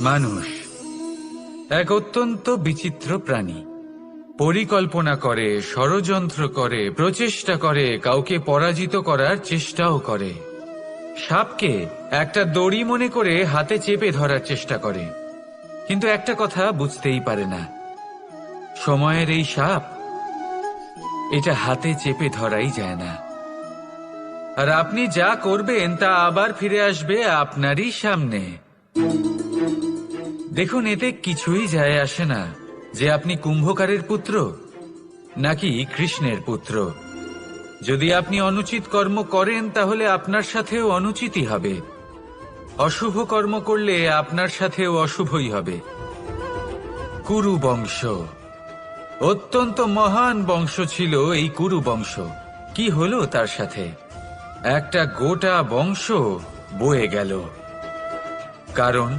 মানুষ। এক অত্যন্ত বিচিত্র প্রাণী। পরিকল্পনা করে, ষড়যন্ত্র করে, প্রচেষ্টা করে, কাউকে পরাজিত করার চেষ্টাও করে। সাপকে একটা দড়ি মনে করে হাতে চেপে ধরার চেষ্টা করে। কিন্তু একটা কথা বুঝতেই পারে না। সময়ের এই সাপ এটা হাতে চেপে ধরাই যায় না। আর আপনি যা করবেন তা আবার ফিরে আসবে আপনারই সামনে। দেখুন, এতে কিছুই যায় আসে না যে আপনি কুম্ভকারের পুত্র নাকি কৃষ্ণের পুত্র। যদি আপনি অনুচিত কর্ম করেন, তাহলে আপনার সাথেও অনুচিতই হবে। অশুভ কর্ম করলে আপনার সাথেও অশুভই হবে। কুরু বংশ। অত্যন্ত মহান বংশ ছিল এই কুরু বংশ। কি হলো তার সাথে? একটা গোটা বংশ বয়ে গেল। কারণ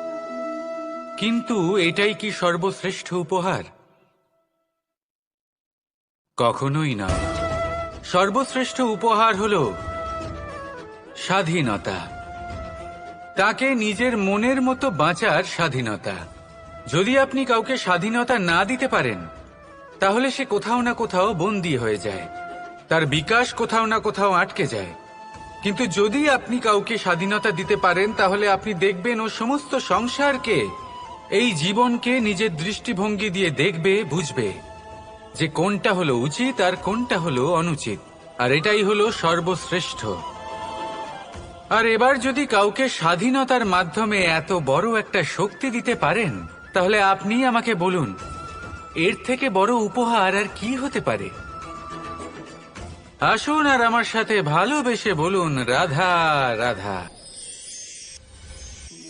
কিন্তু এটাই কি সর্বশ্রেষ্ঠ উপহার? কখনোই নয় সর্বশ্রেষ্ঠ উপহার হল স্বাধীনতা। তাকে নিজের মনের মতো বাঁচার স্বাধীনতা। যদি আপনি কাউকে স্বাধীনতা না দিতে পারেন, তাহলে সে কোথাও না কোথাও বন্দী হয়ে যায়। তার বিকাশ কোথাও না কোথাও আটকে যায়। কিন্তু যদি আপনি কাউকে স্বাধীনতা দিতে পারেন, তাহলে আপনি দেখবেন ও সমস্ত সংসারকে এই জীবনকে নিজের দৃষ্টিভঙ্গি দিয়ে দেখবে, বুঝবে যে কোনটা হলো উচিত আর কোনটা হলো অনুচিত। আর এটাই হলো সর্বশ্রেষ্ঠ। আর এবার যদি কাউকে স্বাধীনতার মাধ্যমে এত বড় একটা শক্তি দিতে পারেন, তাহলে আপনি আমাকে বলুন, এর থেকে বড় উপহার আর কি হতে পারে? আসুন আর আমার সাথে ভালোবেসে বলুন, রাধা রাধা।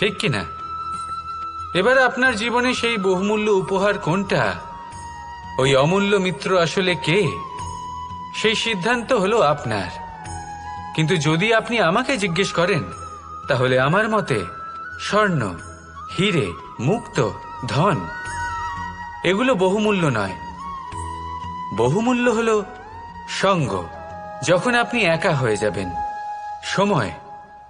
ঠিক কিনা? এবার আপনার জীবনে সেই বহুমূল্য উপহার কোনটা? ওই অমূল্য মিত্র আসলে কে? সেই সিদ্ধান্ত হলো আপনার। কিন্তু যদি আপনি আমাকে জিজ্ঞেস করেন, তাহলে আমার মতে স্বর্ণ, হিরে, মুক্ত, ধন, এগুলো বহুমূল্য নয়। বহুমূল্য হল সঙ্গ, যখন আপনি একা হয়ে যাবেন। সময়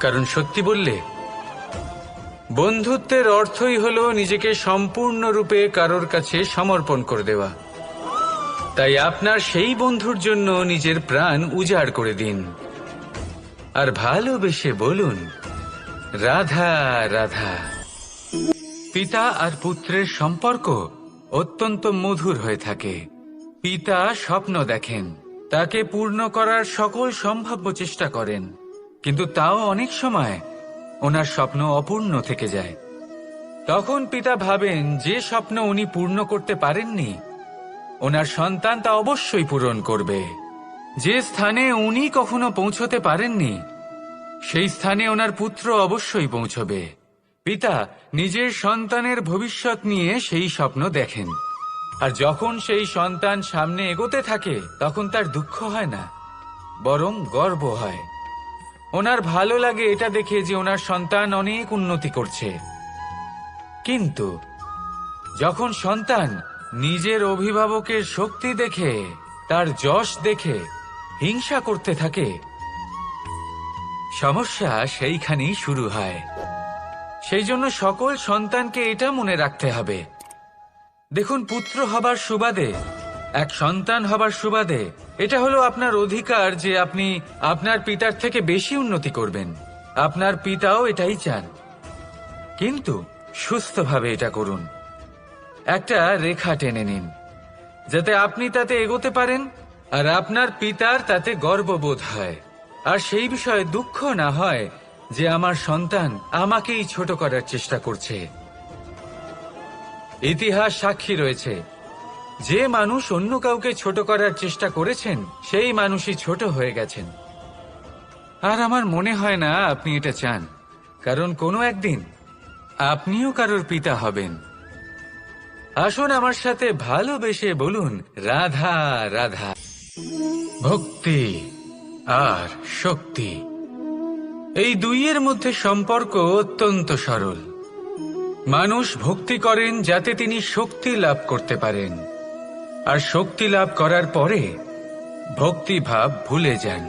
কারণ সত্যি বললে, বন্ধুত্বের অর্থই হলো নিজেকে সম্পূর্ণরূপে কারোর কাছে সমর্পণ করে দেওয়া। তাই আপনার সেই বন্ধুর জন্য নিজের প্রাণ উজাড় করে দিন। আর ভালোবেসে বলুন, রাধা রাধা। পিতা আর পুত্রের সম্পর্ক অত্যন্ত মধুর হয়ে থাকে। পিতা স্বপ্ন দেখেন, তাকে পূর্ণ করার সকল সম্ভাব্য চেষ্টা করেন। কিন্তু তাও অনেক সময় ওনার স্বপ্ন অপূর্ণ থেকে যায়। তখন পিতা ভাবেন, যে স্বপ্ন উনি পূর্ণ করতে পারেননি, ওনার সন্তান তা অবশ্যই পূরণ করবে। যে স্থানে উনি কখনো পৌঁছতে পারেননি, সেই স্থানে ওনার পুত্র অবশ্যই পৌঁছবে। পিতা নিজের সন্তানের ভবিষ্যৎ নিয়ে সেই স্বপ্ন দেখেন। আর যখন সেই সন্তান সামনে এগোতে থাকে, তখন তার দুঃখ হয় না, বরং গর্ব হয়। ওনার ভালো লাগে এটা দেখে যে ওনার সন্তান অনেক উন্নতি করছে। কিন্তু যখন সন্তান নিজের অভিভাবকের শক্তি দেখে, তার যশ দেখে, হিংসা করতে থাকে, সমস্যা সেইখানেই শুরু হয়। সেই জন্য সকল সন্তানকে এটা মনে রাখতে হবে। দেখুন, পুত্র হবার সুবাদে এক সন্তান হবার সুবাদে, এটা হলো আপনার অধিকার যে আপনি আপনার পিতার থেকে বেশি উন্নতি করবেন। আপনার পিতাও এটাই চান। কিন্তু সুস্থভাবে এটা করুন। একটা রেখা টেনে নিন, যাতে আপনি তাতে এগোতে পারেন আর আপনার পিতার তাতে গর্ববোধ হয়। আর সেই বিষয়ে দুঃখ না হয় যে আমার সন্তান আমাকেই ছোট করার চেষ্টা করছে। ইতিহাস সাক্ষী রয়েছে যে মানুষ অন্য কাউকে ছোট করার চেষ্টা করেছেন, সেই মানুষই ছোট হয়ে গেছেন। আর আমার মনে হয় না আপনি এটা চান। কারণ কোনো একদিন আপনিও কারোর পিতা হবেন। আসুন আমার সাথে ভালোবেসে বলুন, রাধা রাধা। ভক্তি আর শক্তি। এই দুইয়ের মধ্যে সম্পর্ক অত্যন্ত সরল। মানুষ ভক্তি করেন যাতে তিনি শক্তি লাভ করতে পারেন। আর শক্তি লাভ করার পরে ভক্তি ভাব ভুলে যান।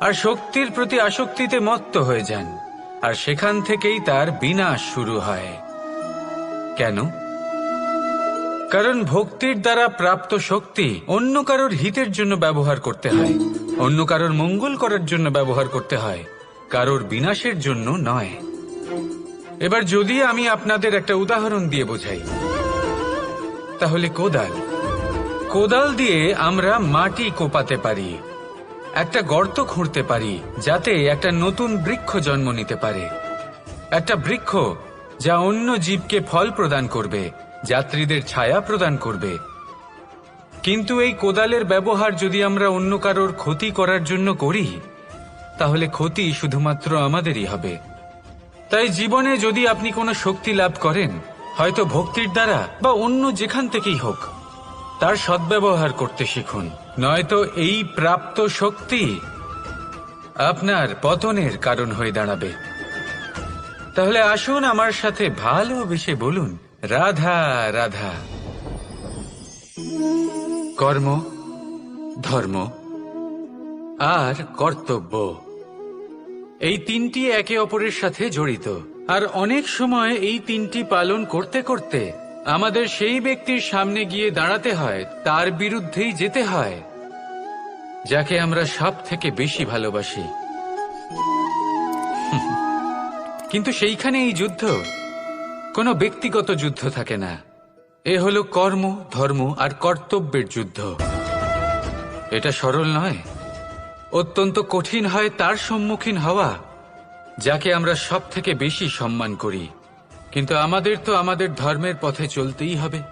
আর শক্তির প্রতি আসক্তিতে মত্ত হয়ে যান, আর সেখান থেকেই তার বিনাশ শুরু হয়। কেন? কারণ ভক্তির দ্বারা প্রাপ্ত শক্তি অন্য কারোর হিতের জন্য ব্যবহার করতে হয়, অন্য কারোর মঙ্গল করার জন্য ব্যবহার করতে হয়, কারোর বিনাশের জন্য নয়। এবার যদি আমি আপনাদের একটা উদাহরণ দিয়ে বোঝাই, তাহলে কোদাল। কোদাল দিয়ে আমরা মাটি কোপাতে পারি, একটা গর্ত খুঁড়তে পারি, যাতে একটা নতুন বৃক্ষ জন্ম নিতে পারে। একটা বৃক্ষ যা অন্য জীবকে ফল প্রদান করবে, যাত্রীদের ছায়া প্রদান করবে। কিন্তু এই কোদালের ব্যবহার যদি আমরা অন্য কারোর ক্ষতি করার জন্য করি, তাহলে ক্ষতি শুধুমাত্র আমাদেরই হবে। তাই জীবনে যদি আপনি কোনো শক্তি লাভ করেন, হয়তো ভক্তির দ্বারা বা অন্য যেখান থেকেই হোক তার সদ্ব্যবহার করতে শিখুন। নয়তো এই প্রাপ্ত শক্তি আপনার পতনের কারণ হয়ে দাঁড়াবে। তাহলে আসুন আমার সাথে ভালোবেসে বলুন। রাধা রাধা। কর্ম, ধর্ম আর কর্তব্য। এই তিনটি একে অপরের সাথে জড়িত। আর অনেক সময় এই তিনটি পালন করতে করতে আমাদের সেই ব্যক্তির সামনে গিয়ে দাঁড়াতে হয়, তার বিরুদ্ধেই যেতে হয়, যাকে আমরা সব থেকে বেশি ভালোবাসি। কিন্তু সেইখানে এই যুদ্ধ, কোনো ব্যক্তিগত যুদ্ধ থাকে না। এ হলো কর্ম, ধর্ম আর কর্তব্যের যুদ্ধ। এটা সরল নয়। অত্যন্ত কঠিন হয় তার সম্মুখীন হওয়া, যাকে আমরা সব থেকে বেশি সম্মান করি। কিন্তু আমাদের তো আমাদের ধর্মের পথে চলতেই হবে।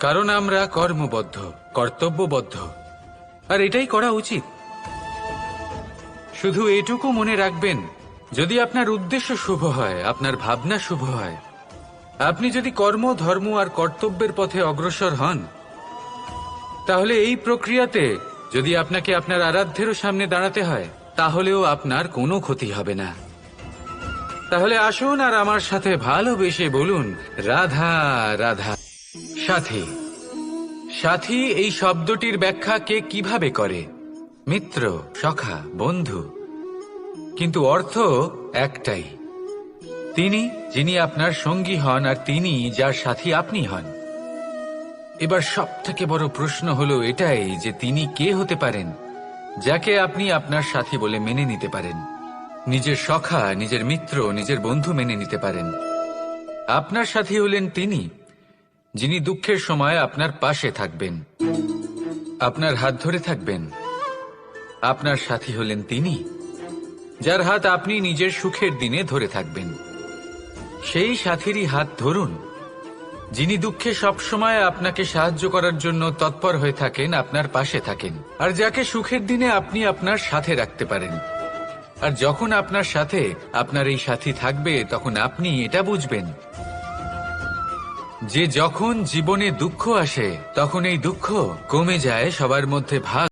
কারণ আমরা কর্মবদ্ধ, কর্তব্যবদ্ধ। আর এটাই করা উচিত। শুধু এটুকু মনে রাখবেন, যদি আপনার উদ্দেশ্য শুভ হয়, আপনার ভাবনা শুভ হয়, আপনি যদি কর্ম, ধর্ম আর কর্তব্যের পথে অগ্রসর হন, তাহলে এই প্রক্রিয়াতে যদি আপনাকে আপনার আরাধ্যেরও সামনে দাঁড়াতে হয়, তাহলেও আপনার কোনো ক্ষতি হবে না। তাহলে আসুন আর আমার সাথে ভালোবেসে বলুন, রাধা রাধা। সাথী সাথী, এই শব্দটির ব্যাখ্যা কে কীভাবে করে? মিত্র, সখা, বন্ধু। কিন্তু অর্থ একটাই। তিনি, যিনি আপনার সঙ্গী হন আর তিনি যার সাথী আপনি হন। এবার সব থেকে বড় প্রশ্ন হলো এটাই যে তিনি কে হতে পারেন, যাকে আপনি আপনার সাথী বলে মেনে নিতে পারেন। নিজের সখা, নিজের মিত্র, নিজের বন্ধু মেনে নিতে পারেন। আপনার সাথী হলেন তিনি, যিনি দুঃখের সময় আপনার পাশে থাকবেন, আপনার হাত ধরে থাকবেন। আপনার সাথী হলেন তিনি, যার হাত আপনি নিজের সুখের দিনে ধরে থাকবেন। সেই সাথীরই হাত ধরুন, যিনি দুঃখে সবসময় আপনাকে সাহায্য করার জন্য তৎপর হয়ে থাকেন, আপনার পাশে থাকেন, আর যাকে সুখের দিনে আপনি আপনার সাথে রাখতে পারেন। আর যখন আপনার সাথে আপনার এই সাথী থাকবে, তখন আপনি এটা বুঝবেন। যে যখন জীবনে দুঃখ আসে, তখন এই দুঃখ কমে যায়, সবার মধ্যে ভাগ